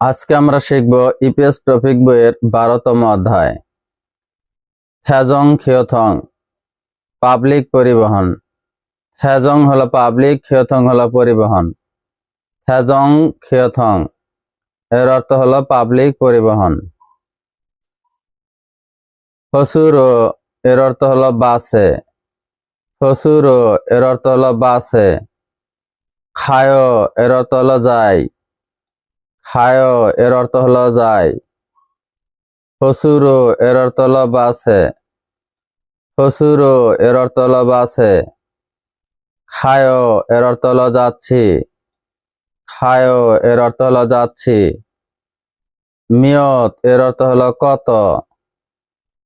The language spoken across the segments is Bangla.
আজকে আমরা শিখব ইপিএস টপিক বইয়ের বারোতম অধ্যায়। থ্যাজং খিয়থং পাবলিক পরিবহন। থ্যাজং হলো পাবলিক খিয়থং হলো পরিবহন। থ্যাজং খিয়থং এর অর্থ হলো পাবলিক পরিবহন। ফসুরো, এর অর্থ হলো বাসে। ফসুরো, এর অর্থ হলো বাসে। খায়, এর অর্থ হলো যায়। খায় এর অর্থ হলো যায় ফসুরো এর অর্থ হলো বাসে। ফসুরো এর অর্থ হলো বাসে। খায়, এর অর্থ হলো যাচ্ছি। খায়, এর অর্থ হলো যাচ্ছি। মিয়ত, এর অর্থ হলো কত।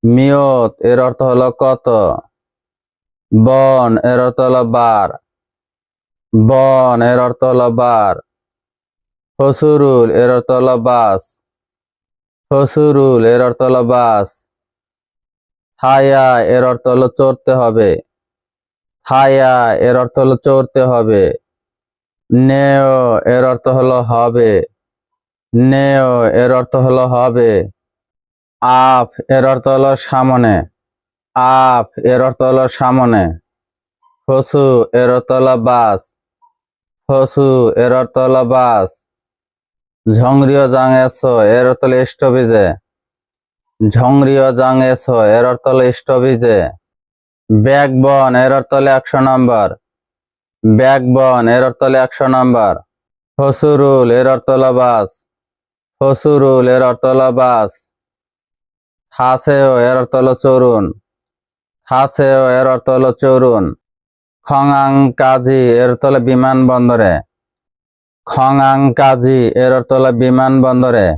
মিয়ত, এর অর্থ হলো কত। বন, এর অর্থ হলো বার। বন, এর অর্থ হলো বার। ফসুরুল এর অর্থ বাস ফসুরুল এর অর্থ বাস থায়া এর অর্থ হলো চড়তে হবে থায়া এর অর্থ হলো চড়তে হবে নেও এর অর্থ হলো হবে নেও এর অর্থ হলো হবে আফ এর অর্থ হলো সামনে আফ এর অর্থ হলো সামনে ফসু এর অর্থ হলো বাস ফসু এর অর্থ হলো বাস ঝংরিও জাং এসো এর হলো স্টপিজে ঝংরিও জাং এসো এর অর্থ হলো স্টপিজে ব্যাকবন, এর হলো একশো নম্বর। ব্যাকবন, এর হলো একশো নম্বর। ফসুরুল, এর হলো বাস। ফসুরুল, এর হলো বাস। থাসেও, এর অর্থ হলো চরুন। থাসেও, এর অর্থ চরুন। খঙাং কাজী, এর হলো বিমানবন্দরে খঙাং কাজী এর অর্থ হলো বিমানবন্দরে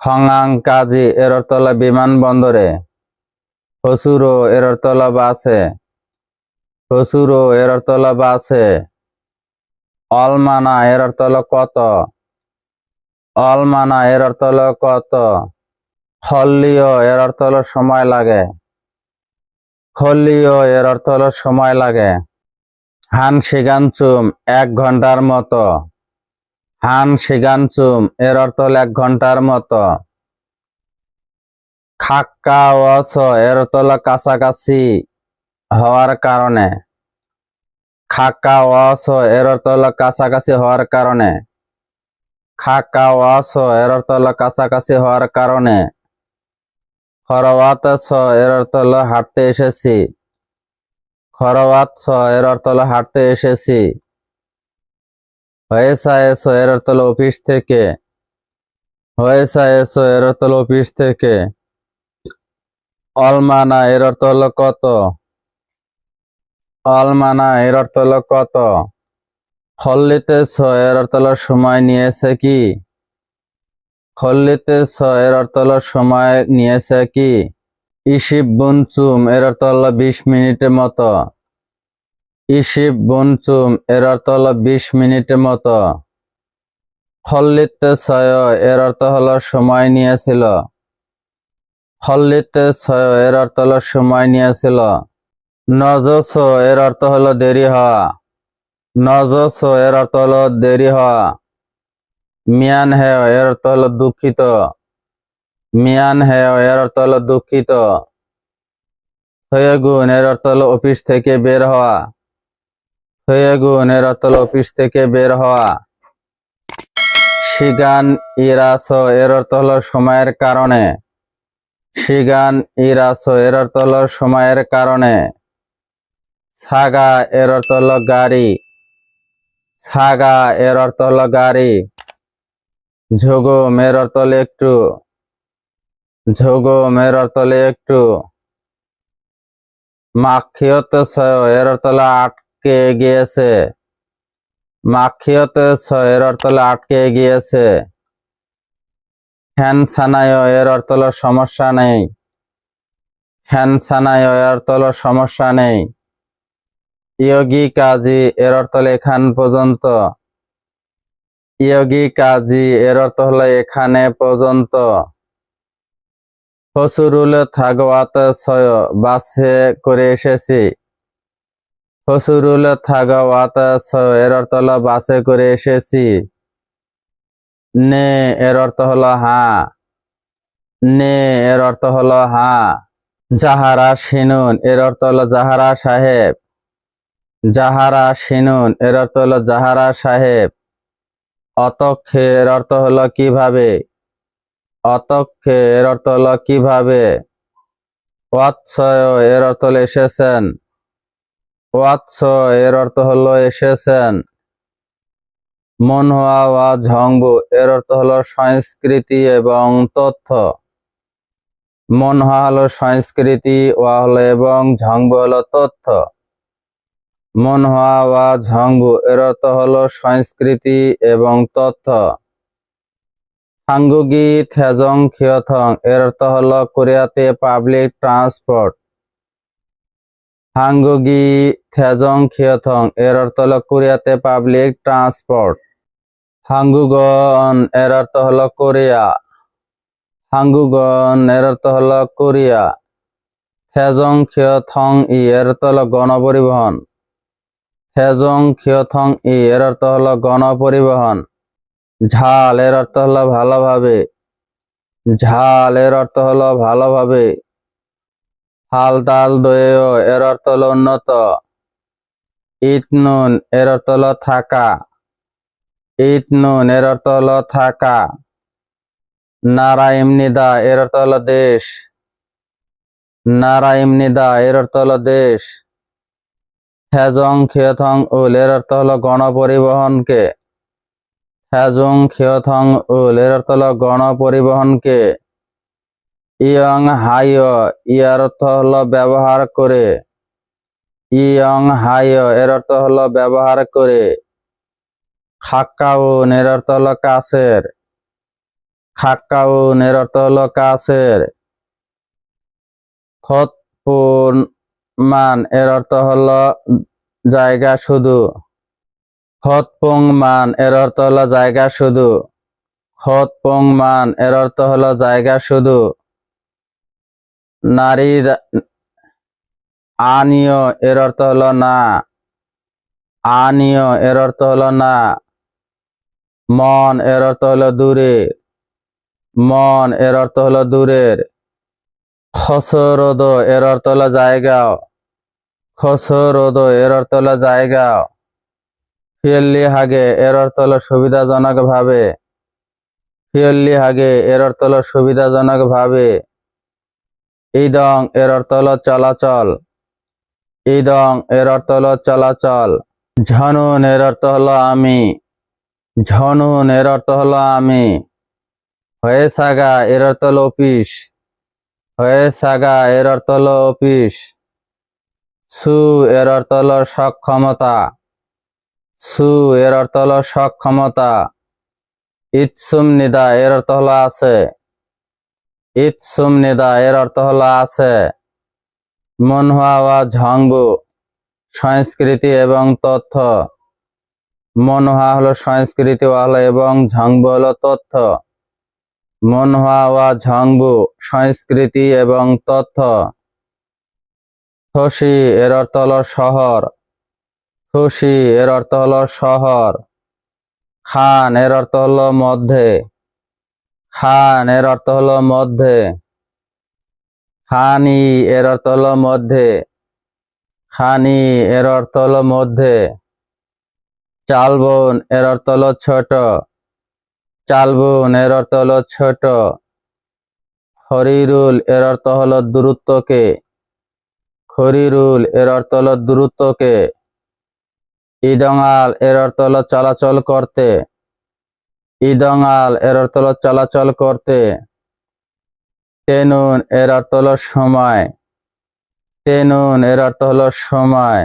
খঙাং কাজী এর অর্থ হলো বিমানবন্দরে ফসুরো এর অর্থ হলো বাসে। ফসুরো এর অর্থ হলো বাসে। অলমানা এর কত? অলমানা এর কত? খল্লিও এর সময় লাগে। খল্লিও এর সময় লাগে। হান সিগানচুম এক ঘণ্টার মতো। হান সিগানচুম এর অর্থ হলো এক ঘণ্টার মতো। খাক্কা ওয়াস এর অর্থ হলো কাছাকাছি হওয়ার কারণে। খাক্কা ওয়াস এর অর্থ হলো কাছাকাছি হওয়ার কারণে। খাক্কা ওয়াস এর অর্থ হলো কাছাকাছি হওয়ার কারণে। খরওয়াত এর অর্থ হলো হাঁটতে এসেছি। খরওয়াত এর অর্থ হাঁটতে এসেছি। এসো এর অর্থ হলো অফিস থেকে। এসো এর অর্থ হলো অফিস থেকে। অলমানা এর অর্থ হলো কত? অলমানা এর অর্থ হলো কত? খল্লিতে ছ এর অর্থ হলো সময় নিয়েছে কি? খল্লিতে ছ এর অর্থ হলো সময় নিয়েছে কি? ইসিব বুনচুম এর অর্থ হলো বিশ মিনিটের মতো। ইসিব বুনচুম এর অর্থ হলো বিশ মিনিটের মতো। খল্লিতে ছয় এর অর্থ হলো সময় নিয়েছিল। খল্লিতে ছয় এর অর্থ হলো সময় নিয়েছিল। নজস এর অর্থ হলো দেরি হওয়া নজস এর অর্থ হলো দেরি হওয়া মিয়ান হেয় এর অর্থ হলো দুঃখিত। মিয়ান হেয় এর অর্থ হলো দুঃখিত। হয়েগুন, এর অর্থ হলো অফিস থেকে বের হওয়া। হয়েগুন, এর অর্থ হলো অফিস থেকে বের হওয়া। শিগান, ইরাস, এর অর্থ হলো সময়ের কারণে। শিগান, ইরাস, এর অর্থ হলো সময়ের কারণে। সাগা, এর অর্থ হলো গাড়ি। সাগা, এর অর্থ হলো গাড়ি। ঝোগম, এর অর্থ হলো একটু। এর অর্থ হলো একটু মাখিয়ত এর অর্থ হলো আটকে গিয়েছে। মাখিয়ত এর হলো আটকে গিয়েছে। হ্যান সানায় এর অর্থ সমস্যা নেই। হ্যান সানায় এর হলো সমস্যা নেই। ইয়োগী কাজী, এর হলো এখান পর্যন্ত। ইয়োগী কাজী, এর হলো এখানে পর্যন্ত। ফসুরুল থাগওয়াত বাসে করে এসেছি। ফসুরুল থাগওয়াত এর অর্থ হলো বাসে করে এসেছি। নে, এর অর্থ হলো হ্যাঁ নে, এর অর্থ হলো হ্যাঁ জাহারা শিনুন, এর অর্থ হলো জাহারা সাহেব। জাহারা শিনুন, এর অর্থ হলো জাহারা সাহেব। অতক্ষে, এর অর্থ হলো কীভাবে? অতক্ষে এর অর্থ হলো কীভাবে? ওয়াৎসয় এর অর্থ হলো এসেছেন। ওয়াৎস এর অর্থ হলো এসেছেন। মনহোয়া ওয়া ঝংবু এর অর্থ হলো সংস্কৃতি এবং তথ্য। মনহা হলো সংস্কৃতি, ওয়া হলো এবং ঝংবু হলো তথ্য। মনহোয়া ওয়া ঝংবু এর অর্থ হলো সংস্কৃতি এবং তথ্য। হাঙ্গুগি থেজং খিয়থং, এর অর্থ হলো কোরিয়াতে পাবলিক ট্রান্সপোর্ট হাঙ্গুগি থেজং খিয়থং, এর অর্থ হলো কোরিয়াতে পাবলিক ট্রান্সপোর্ট হাঙ্গুগন, এর অর্থ হলো কোরিয়া। হাঙ্গুগন, এর অর্থ হলো কোরিয়া। থেজং খিয়থং ই, এর অর্থ হলো গণপরিবহন। থেজং খিয়থং ই, এর অর্থ হলো গণপরিবহন। ঝাল, এর অর্থ হলো ভালোভাবে। ঝাল, এর অর্থ হলো ভালোভাবে। হাল, তাল দয়েও এর অর্থ হলো উন্নত। ইট, নুন, এর অর্থ হলো থাকা। ইট, নুন, এর অর্থ হলো থাকা। নারায়মনিদা এর অর্থ হলো দেশ। নারায়মনিদা এর অর্থ হলো দেশ। হ্যাজং খিয়থং উল, এর অর্থ হলো গণপরিবহনকে। হ্যাজং খিয়থং উল এর অর্থ হলো গণপরিবহনকে। ইয়ং হাইয় ইয়ার অর্থ হল ব্যবহার করে। ইয়ং হাইয় এর অর্থ হল ব্যবহার করে। খাক্কাউন এর অর্থ হলো কাছের। খাক্কাউন এর অর্থ হল কাছের। খতপুন মান এর অর্থ হল জায়গা শুধু। খতপং মান, এর অর্থ হলো জায়গা শুধু। খতপং মান, এর অর্থ হলো জায়গা শুধু। নারী আনীয়, এর অর্থ হলো না। আনীয়, এর অর্থ হলো না। মন, এর অর্থ হলো দূরে। মন, এর অর্থ হলো দূরের। খসরোদ এর অর্থ হলো জায়গা। খসরোদ এর অর্থ হলো জায়গা। ফিয়াল্লি হাগে এর অর্থ হলো সুবিধাজনক ভাবে। ফিয়াল্লি হাগে এর অর্থ হলো সুবিধাজনক ভাবে। ইদং এর অর্থ হলো চলাচল। ইদং এর অর্থ হলো চলাচল। ঝনুন এর অর্থ হলো আমি। ঝনুন এর অর্থ হলো আমি। হয়ে সাগা এর অর্থ হলো অফিস। হয়ে সাগা এর অর্থ হলো অফিস। সু এর অর্থ হলো সক্ষমতা। সু, এর অর্থ হলো সক্ষমতা ইৎসুম, নিদা, এর অর্থ হলো আছে। ইৎসুম, নিদা, এর অর্থ হলো আছে। মনহুয়া ওয়া ঝংবু সংস্কৃতি এবং তথ্য। মনহা হলো সংস্কৃতি হলো এবং ঝংবু হলো তথ্য। মনহা ওয়া ঝংবু সংস্কৃতি এবং তথ্য। থসি এর অর্থ হলো শহর। থসি এর অর্থ হলো শহর। খান, এর অর্থ হলো মধ্যে। খান, এর অর্থ হলো মধ্যে। খানি, এর অর্থ হলো মধ্যে। খানি, এর অর্থ হলো মধ্যে। চালবন, এর অর্থ হলো ছোট। চালবন, এর অর্থ হলো ছোট। খরিরুল, এর অর্থ হলো দূরত্বকে খরিরুল, এর অর্থ হলো দূরত্বকে ইডঙ্গাল এর অর্থ হলো চলাচল করতে। ইডঙ্গাল এর অর্থ হলো চলাচল করতে। তেনুন, এর অর্থ হলো সময়। তেনুন, এর অর্থ হলো সময়।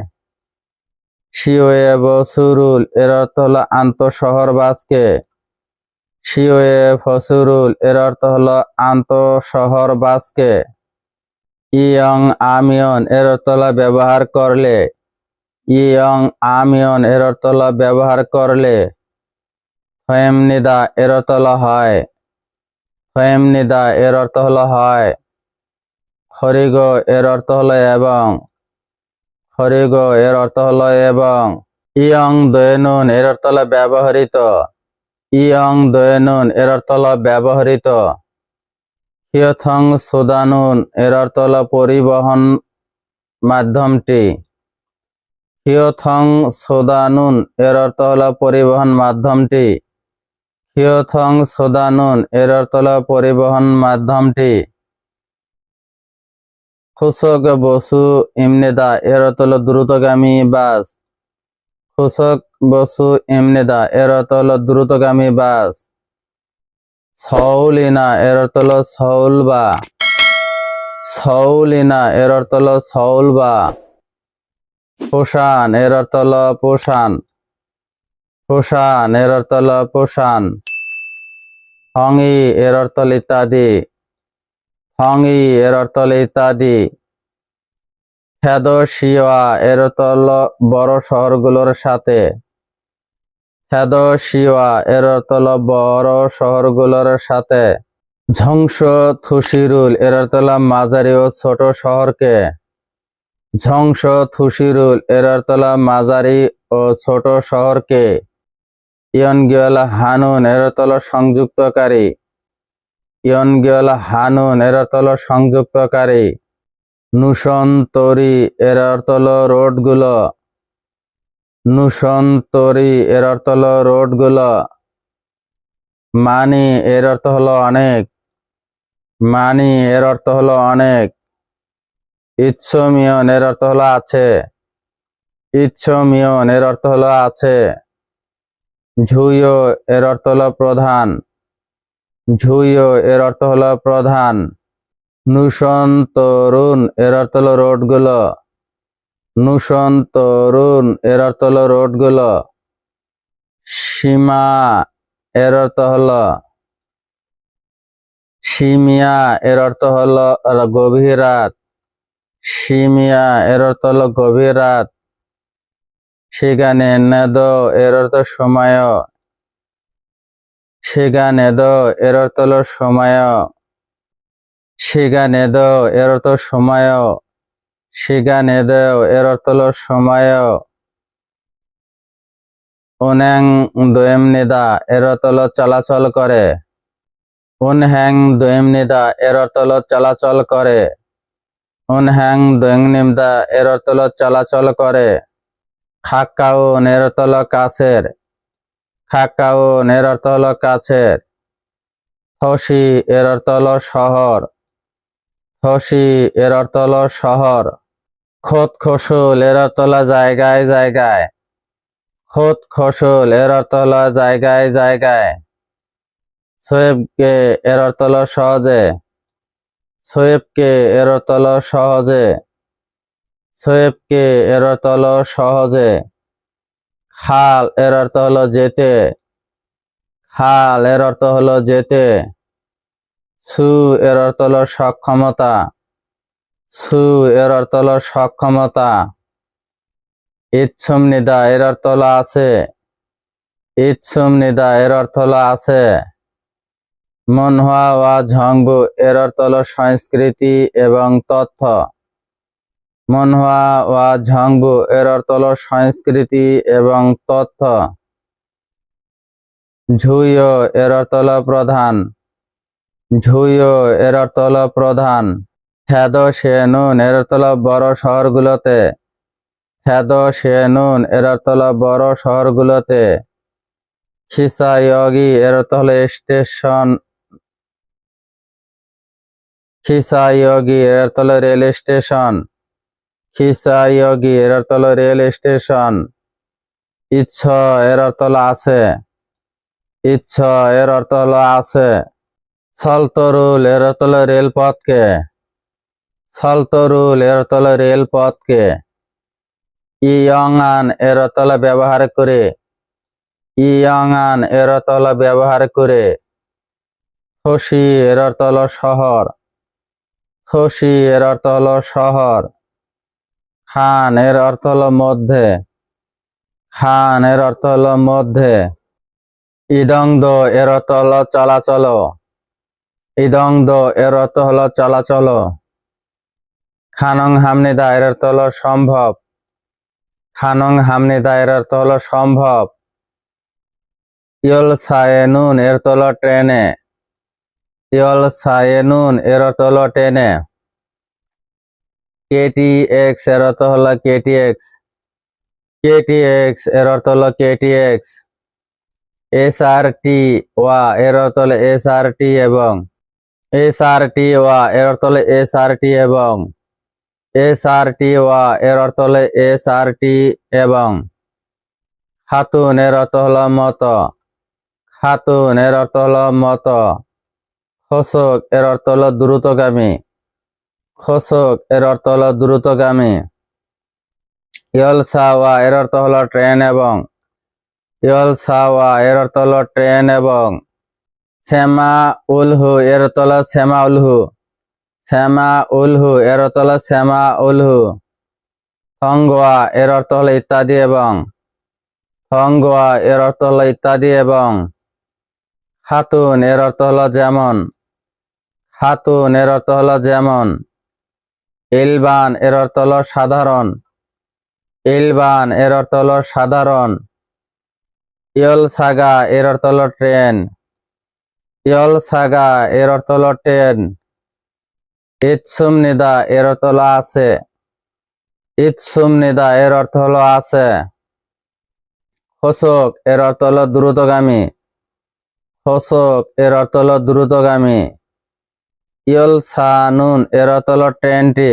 শিওয়ে বসুরুল এর অর্থ হলো আন্তঃশহর বাসকে। শিওয়ে ফসুরুল এর অর্থ হলো আন্তঃশহর বাসকে। ইয়ং আমিয়ন, এর অর্থ হলো ব্যবহার করলে। ইয়ং আমিয়ন এর ব্যবহার করলে ফয়েমনিদা এর হলো হয়। ফয়েমনিদা এর অর্থ হলো হয়। খরিগ এর অর্থ হলো এবং খরিগ এর অর্থ হলো এবং ইয়ং দৈনুন এর অর্থ ব্যবহৃত। ইয়ং দয়নুন এর অর্থ ব্যবহৃত। হিয়থং সুদানুন এর অর্থ পরিবহন মাধ্যমটি হিয়থং সোদানুন, এর অর্থ হলো পরিবহন মাধ্যমটি। হিয়থং সোদানুন, এর অর্থ হলো পরিবহন মাধ্যমটি। খুশক বসু ইমনেদা, এর অর্থ হলো দ্রুতগামী বাস। খুশক বসু ইমনেদা, এর অর্থ হলো দ্রুতগামী বাস। সৌলিনা এর অর্থ হলো সৌল বা সৌলিনা এর অর্থ হলো সৌল বা পোষান, এর অর্থ হলো পোষান। পোষান, এর অর্থ হলো পোষান। হংই এর অর্থ হলো ইত্যাদি। হংই এর অর্থ হলো ইত্যাদি। খেদ শিওয়া এর অর্থ হলো বড় শহরগুলোর সাথে। খেদ শিওয়া এর অর্থ হলো বড় শহরগুলোর সাথে। ঝংস থুসিরুল, এর অর্থ হলো মাঝারি ও ছোট শহরকে। ঝংস থুসিরুল এর অর্থ হলো মাঝারি ও ছোট শহরকে। ইয়নগিয়াল হানুন এর অর্থ হলো সংযুক্তকারী। ইয়নগিয়াল হানুন এর অর্থ হলো সংযুক্তকারী। নুসন্তরি এর অর্থ হলো রোডগুলো। নুসন্তরি এর অর্থ হলো রোডগুলো। মানি এর অর্থ হলো অনেক। মানি এর অর্থ হলো অনেক। ইচ্ছমিয়ন এর অর্থ হলো আছে। ইচ্ছমিয়ন এর অর্থ হলো আছে। ঝুইও এর অর্থ হলো প্রধান। ঝুইও এর অর্থ হলো প্রধান। নুসন তরুণ এর অর্থ হলো রোডগুলো। নুসন তরুণ এর অর্থ হলো রোডগুলো। সীমা এর অর্থ হলো। সিমিয়া এর অর্থ হলো গভীর রাত। সিমিয়া, এর অর্থ হলো গভীর রাত। সেখানে নেদ, এর অর্থ সময়। সেখানে দ এর অর্থ হলো সময়। সেখানে দ এর অর্থ সময়। সেখানে দ এর অর্থ হলো সময়। অন্যাং দোয়েম নিদা, এর অর্থ হলো চলাচল করে। উনহ্যাং দোয়েম নিদা, এর অর্থ হলো চলাচল করে। উনহ্যাং দোয়েং নিমদা এর হলো চলাচল করে। খাক্কাউন এর অর্থ হলো কাছের। খাক্কাউন এর অর্থ হলো কাছের। থসি এর হলো শহর। থসি এর হলো শহর। খোদ খসুল এর হলো জায়গায় জায়গায়। খোদ খসুল এর হলো জায়গায় জায়গায়। সোয়েবকে এর হলো সহজে। সোয়েবকে এর অর্থ সহজে সোয়েবকে এর অর্থ সহজে। খাল এর অর্থ হলো যেতে, খাল এর অর্থ হলো যেতে। সু এর অর্থ হলো সক্ষমতা, সু এর অর্থ হলো সক্ষমতা। ইচ্ছুম নিদা এর অর্থ হলো আছে ইচ্ছুম নিদা এর অর্থ হলো আছে। মনহা ওয়া ঝংবু এর অর্থ হলো সংস্কৃতি এবং তথ্য। মনহা ওয়া ঝংবু এর অর্থ হলো সংস্কৃতি এবং তথ্য। ঝুইও এর অর্থ হলো প্রধান। ঝুইও এর অর্থ হলো প্রধান। খ্যাদ নুন এর অর্থ হলো বড় শহরগুলোতে। খ্যাদ নুন এর অর্থ হলো বড় শহরগুলোতে। খিসাইয়গি এর অর্থ হলো স্টেশন খিসাইয়গি এর অর্থ রেল স্টেশন খিসাইয়গি এর অর্থ হলো রেল স্টেশন ইচ্ছ এর অর্থ আছে ইচ্ছ এর অর্থ হলো আছে সলতরুল এর অর্থ হলো রেলপথকে সলতরুল এর অর্থ হলো রেলপথকে ইয়ংআন এর অর্থ হলো ব্যবহার করে ইয়ংআন এর অর্থ হলো ব্যবহার করে খসি এর অর্থ শহর খসি এর অর্থ হলো শহর। খান এর অর্থ হলো মধ্যে। খান এর অর্থ হলো মধ্যে। ইদংদ এর অর্থ হলো চলাচল ইদংদ এর অর্থ হলো চলাচল খানং হামনিদা এর অর্থ হলো সম্ভব। খানং হামনিদা এর অর্থ হলো সম্ভব। ইয়ল সায়েনুন এর অর্থ হলো ট্রেনে। ইয়ল সায়েনুন, এর অর্থ হলো ট্রেনে কেটি এক্সের অর্থ হলো কেটি এক্স কেটি এক্সের অর্থ হলো KT X S R T ওয়া এর অর্থ হলো এস আর টি এবং। এস আর টি ওয়া এর অর্থ হলো এস আর টি এবং। এস আর টি ওয়া এর অর্থ হলো এস আর টি এবং। খাতুন, এর অর্থ হলো মত। খাতুন, এর অর্থ হলো মত। খোসক এর অর্থ হলো দ্রুতগামী। খোসক এর অর্থ হলো দ্রুতগামী। ইয়ল সাওয়া এর অর্থ হলো ট্রেন এবং। ইয়ল সাওয়া এর অর্থ হলো ট্রেন এবং। শ্যামা উলহু এর অর্থ শ্যামা উলহু শ্যামা উলহু এর অর্থ হলো শ্যামা উলহু থঙ্গোয়া এর অর্থ হলো ইত্যাদি এবং। থঙ্গোয়া এর অর্থ হলো ইত্যাদি এবং। খাতুন এর অর্থ হলো যেমন। খাতুন এর অর্থ হলো যেমন। ইলবান এর অর্থ হলো সাধারণ। ইলবান এর অর্থ হলো সাধারণ। ইয়ল সাগা এর অর্থ হলো ট্রেন। ইয়ল সাগা এর অর্থ হলো ট্রেন। ইৎসুম নিদা এর অর্থ হলো আছে। ইৎসুম নিদা এর অর্থ হলো আছে। খোসক এর অর্থ হলো দ্রুতগামী। খোসক এর অর্থ হলো দ্রুতগামী। ইয়ল সানুন, এর হলো ট্রেনটি।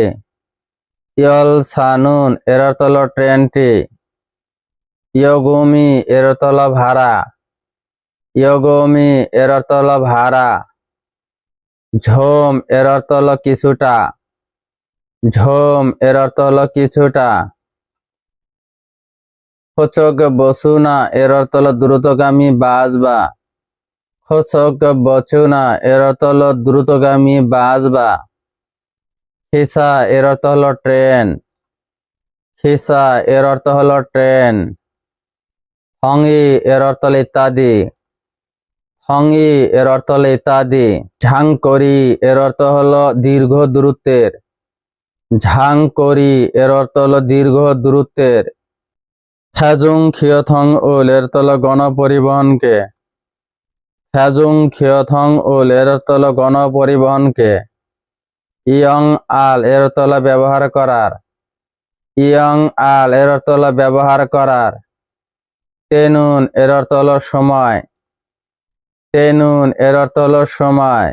ইয়ল সানুন, এর হলো ট্রেনটি। ইয়গুমি, এর হলো ভাড়া। ইয়গুমি, এর হলো ভাড়া। ঝোম, এর হলো কিছুটা। ঝোম, এর হলো কিছুটা। খোচক বসুনা, এর হলো দ্রুতগামী বাস বা খোচক বচুনা এর অর্থ দ্রুতগামী বাস বা খিসা এর অর্থ হলো ট্রেন। খিসা এর অর্থ হলো ট্রেন। হংই এর অর্থ ইত্যাদি। হংই এর অর্থ ইত্যাদি। ঝাংকরি এর অর্থ হলো দীর্ঘ দূরত্বের। ঝাংকরি এর অর্থ হলো দীর্ঘ দূরত্বের। থ্যাজুং খিয়থং উল এর হলো গণপরিবহনকে। থ্যাজুং খিয়থং উল এর অর্থ গণপরিবহনকে। ইয়ং আল এর অর্থ হলো ব্যবহার করার। ইয়ং আল এর অর্থ হলো ব্যবহার করার। তেনুন এর অর্থ হলো সময়। তেনুন এর অর্থ হলো সময়।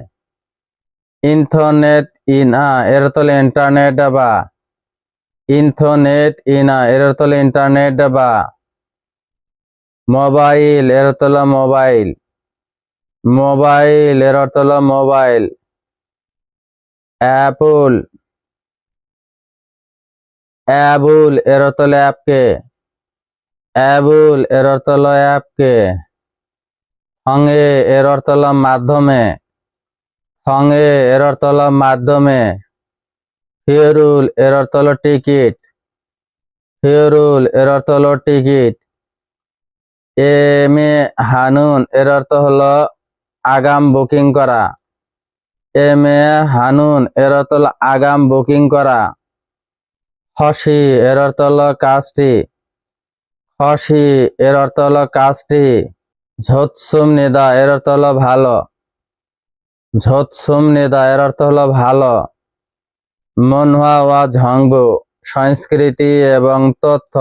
ইন্টারনেট ইনা এর অর্থ ইন্টারনেট বা। ইন্টারনেট ইনা এর অর্থ হলো ইন্টারনেট বা। মোবাইল এর অর্থ মোবাইল। মোবাইল এর অর্থ হলো মোবাইল। অ্যাপল। অ্যাবুল এর অর্থ হলো অ্যাপকে। অ্যাবুল এর অর্থ হলো অ্যাপকে। হঙে এর অর্থ হলো মাধ্যমে। হঙে এর অর্থ হলো মাধ্যমে। ফিয়রুল এর অর্থ হলো টিকিট। ফিয়রুল এর অর্থ হলো টিকিট। এম এ হানুন এর অর্থ হলো আগাম বুকিং করা। এম এ হানুন এর অর্থ হলো আগাম বুকিং করা। হসি এর অর্থ হলো কাজটি। হসি এর অর্থ কাজটি। ঝোৎসুম নিদা এর অর্থ ভালো। ঝোৎসুম নিদা এর অর্থ হলো ভালো। মনহা ওয়া ঝংবু, সংস্কৃতি এবং তথ্য।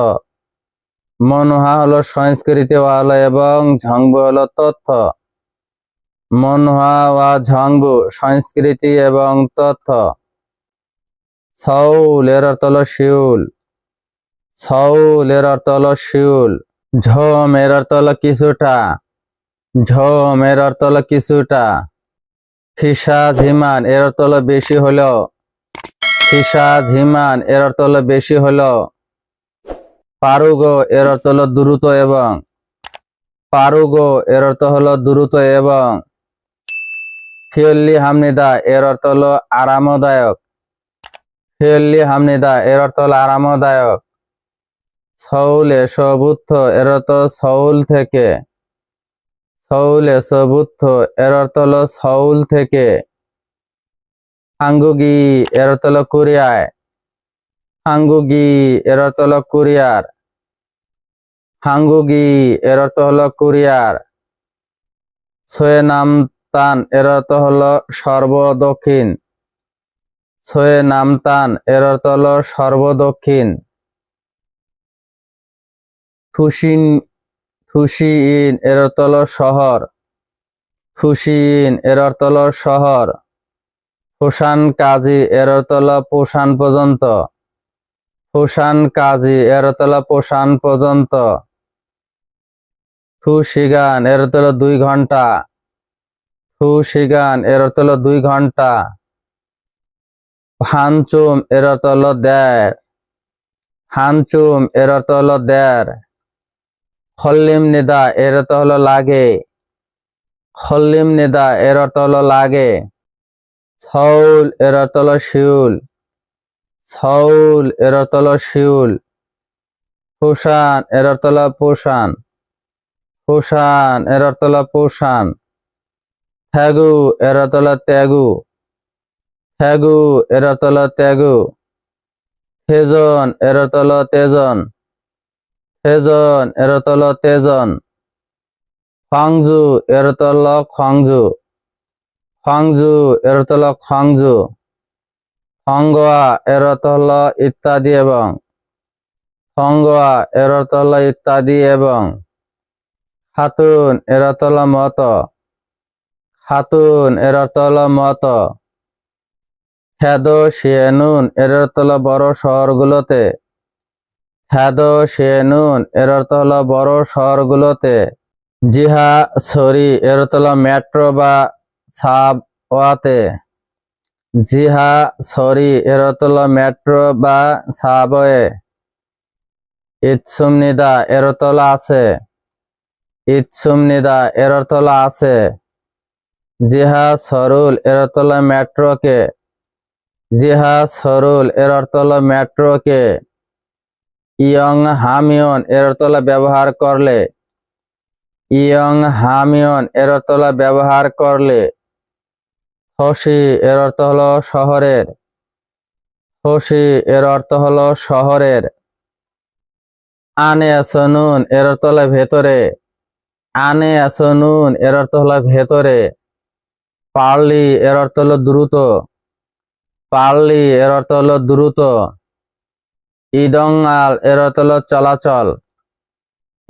মনহা হলো সংস্কৃতি ওয়া হলো এবং ঝংবু হলো তথ্য। মনহা ওয়া ঝংবু, সংস্কৃতি এবং তথ্য। সৌল এর অর্থ শিউল। সৌল এর অর্থ শিউল। ঝোম এর অর্থ কিছুটা। ঝোম এর অর্থ কিছুটা। ফিসা ঝিমান এর অর্থ বেশি হলো ফিসা ঝিমান এর অর্থ বেশি হলো পারুগো এর অর্থ দ্রুত এবং। পারুগো এর অর্থ হলো দ্রুত এবং। ফিয়ল্লি হামনিদা, এর অর্থ হলো আরামদায়ক। ফিয়ল্লি হামনিদা, এর অর্থ হলো আরামদায়ক। সৌলে সবুত্থ, এর অর্থ সৌল থেকে। সৌলে সবুত্থ, এর অর্থ হলো সৌল থেকে। হাঙ্গুগি, এর অর্থ হলো কোরিয়ায়। হাঙ্গুগি, এর অর্থ হলো কোরিয়ার। হাঙ্গুগি, এর অর্থ হলো কোরিয়ার। ছয়ে নাম তান, এর অর্থ হলো সর্বদক্ষিণ। ছয়ে নাম তান, এর অর্থ হলো সর্বদক্ষিণ। থুসিন, থুসিইন, এর অর্থ হলো শহর। থুসিইন, এর অর্থ হলো শহর। পোষান কাজী, এর অর্থ হলো পোষান পর্যন্ত। পোষান কাজী, এর অর্থ হলো পোষান পর্যন্ত। থুসিগান, এর অর্থ দুই ঘণ্টা। থুসিগান এর অর্থ হলো দুই ঘণ্টা হানচুম, এর অর্থ হলো দেড়। হানচুম, এর অর্থ হলো দেড়। খল্লিম নিদা, এর অর্থ হলো লাগে। খল্লিম নিদা, এর অর্থ হলো লাগে। ছৌল এর অর্থ হলো শিউল। ছৌল এর অর্থ হলো শিউল। পুষান এর অর্থ হলো পুষান পুষান এর অর্থ হলো পুষান ত্যাগু এর অর্থ ত্যাগু। ত্যাগু এর অর্থ ত্যাগু। তেজন এর অর্থ তেজন তেজন এর অর্থ তেজন খংজু, এর অর্থ হলো খংজু। খংজু, এর অর্থ হলো খংজু। খঙ্গোয়া এর ইত্যাদি এবং। খঙ্গোয়া এর অর্থ ইত্যাদি এবং। খাতুন, এর অর্থ মত। খাতুন এর অর্থ মত। খ্যাদ শিয়েনুন, এর অর্থ হলো বড় শহরগুলোতে। খ্যাদ শিয়েনুন, এর অর্থ হলো বড় শহরগুলোতে। জিহা ছড়ি এর অর্থ হলো মেট্রো বা সাবওয়াতে। জিহা ছড়ি এর অর্থ হলো মেট্রো বা সাবওয়ে। ইৎসুমনিদা এর অর্থ হলো আছে। ইৎসুমনিদা এর অর্থ হলো আছে। জিহা সরুল, এর অর্থ হলো মেট্রোকে। জিহা সরুল, এর অর্থ হলো মেট্রোকে। ইয়ং হামিয়ন এর অর্থ ব্যবহার করলে। ইয়ং হামিয়ন এর অর্থ ব্যবহার করলে। হসি এর অর্থ হলো শহরের। হসি এর অর্থ হলো শহরের। আনে আসনুন এর অর্থ ভেতরে। আনে আসনুন এর অর্থ হলো ভেতরে। পার্লি এর অর্থ হলো দ্রুত। পার্লি এর অর্থ হলো দ্রুত। ইদঙ্গাল এর অর্থ হলো চলাচল।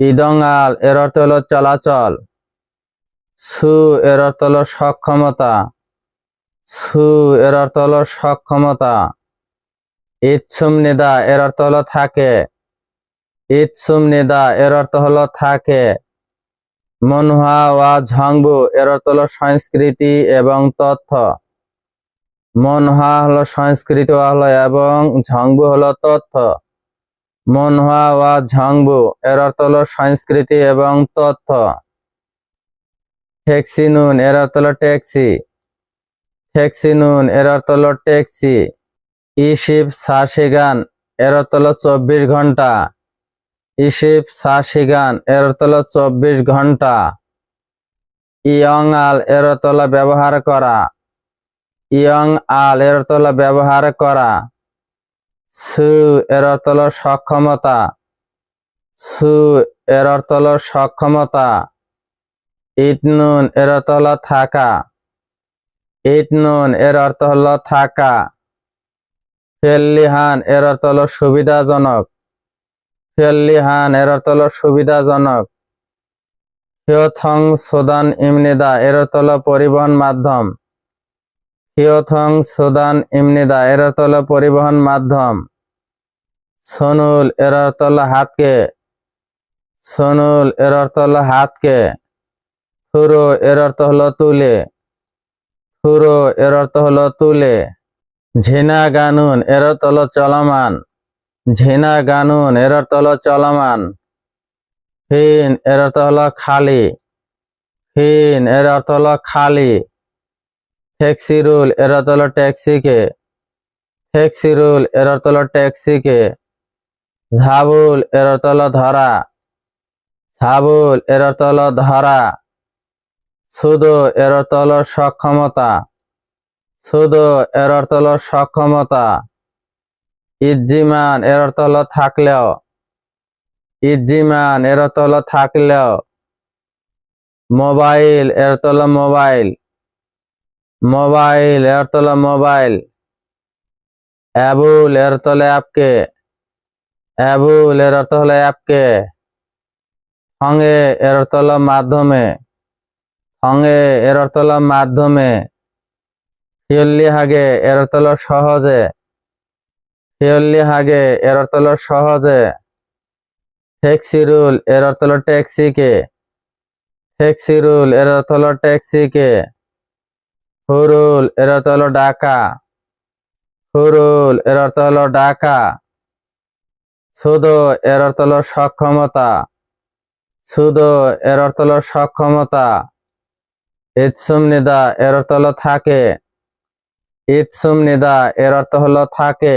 ইদঙ্গাল এর অর্থ হলো চলাচল। সু এর অর্থ হলো সক্ষমতা। সু এর অর্থ হলো সক্ষমতা। ইচ্ছুম নিদা এর অর্থ হলো থাকে। ইচ্ছুম নিদা এর অর্থ হলো থাকে। মনহা ওয়া ঝাংবু, এর হলো সংস্কৃতি এবং তথ্য। মনহা হলো সংস্কৃতি হলো এবং ঝংবু হলো তথ্য। মনহা ওয়া ঝংবু, এর অর্থ হলো সংস্কৃতি এবং তথ্য। ট্যাক্সিনুন এর অর্থ হলো ট্যাক্সি ট্যাক্সিনুন এর অর্থ হলো ট্যাক্সি ইশিব সাশিগান এর অর্থ হলো চব্বিশ ঘণ্টা। ইশিব সাশিগান এর অর্থ হলো চব্বিশ ঘণ্টা। ইয়ং আল এর অর্থ হলো ব্যবহার করা। ইয়ং আল এর অর্থ হলো ব্যবহার করা। সু এর অর্থ সক্ষমতা। সু এর অর্থ সক্ষমতা। ইটনুন এর অর্থ হলো থাকা। ইটনুন এর অর্থ হলো থাকা। ফেল্লিহান এর অর্থ সুবিধাজনক। ফেল্লিহান, এর অর্থ হলো সুবিধাজনক। হিওথং সুদান ইমনিদা, এর অর্থ হলো পরিবহন মাধ্যম। হিওথং সুদান ইমনিদা, এর অর্থ হলো পরিবহন মাধ্যম। সনুল, এর অর্থ হলো হাতকে। সনুল, এর অর্থ হলো হাতকে। থুরো, এর অর্থ হলো তুলে। থুরো, এর অর্থ হলো তুলে। ঝিনা গানুন এর অর্থ হলো চলমান। ঝিনা গানুন এর অর্থ হলো চলমান। হিন এর অর্থ হলো খালি। হিন এর অর্থ হলো খালি। ট্যাক্সি রুল এর অর্থ হলো ট্যাক্সিকে রুল এর অর্থ হলো ট্যাক্সিকে ঝাবুল এর অর্থ হলো ধরা। ঝাবুল এর অর্থ হলো ধরা। সুদো এর অর্থ হলো সক্ষমতা। সুদো এর অর্থ হলো সক্ষমতা। ইজ্জিমান এর অর্থ হলো থাকলেও। ইজ্জিমান এর অর্থ হলো থাকলেও। মোবাইল, এর অর্থ হলো মোবাইল। মোবাইল, এর অর্থ হলো মোবাইল। অ্যাবুল, এর অর্থ হলো অ্যাপকে। অ্যাবুল, এর অর্থ হলো অ্যাপকে। সঙ্গে এর অর্থ হলো মাধ্যমে। সঙ্গে এর অর্থ হলো মাধ্যমে। হাগে, এর অর্থ হলো সহজে। হিয়ল্লি হাগে, এর অর্থ হলো সহজে। ট্যাক্সিরুল এর অর্থ হলো ট্যাক্সিকে ট্যাক্সিরুল এর অর্থ হলো ট্যাক্সিকে হুরুল এর অর্থ হলো ডাকা। হুরুল এর অর্থ হলো ডাকা। সুদো, এর অর্থ হলো সক্ষমতা। সুদো, এর অর্থ হলো সক্ষমতা। ইৎসুম নিদা, এর অর্থ হলো থাকে। ইৎসুম নিদা, এর অর্থ হলো থাকে।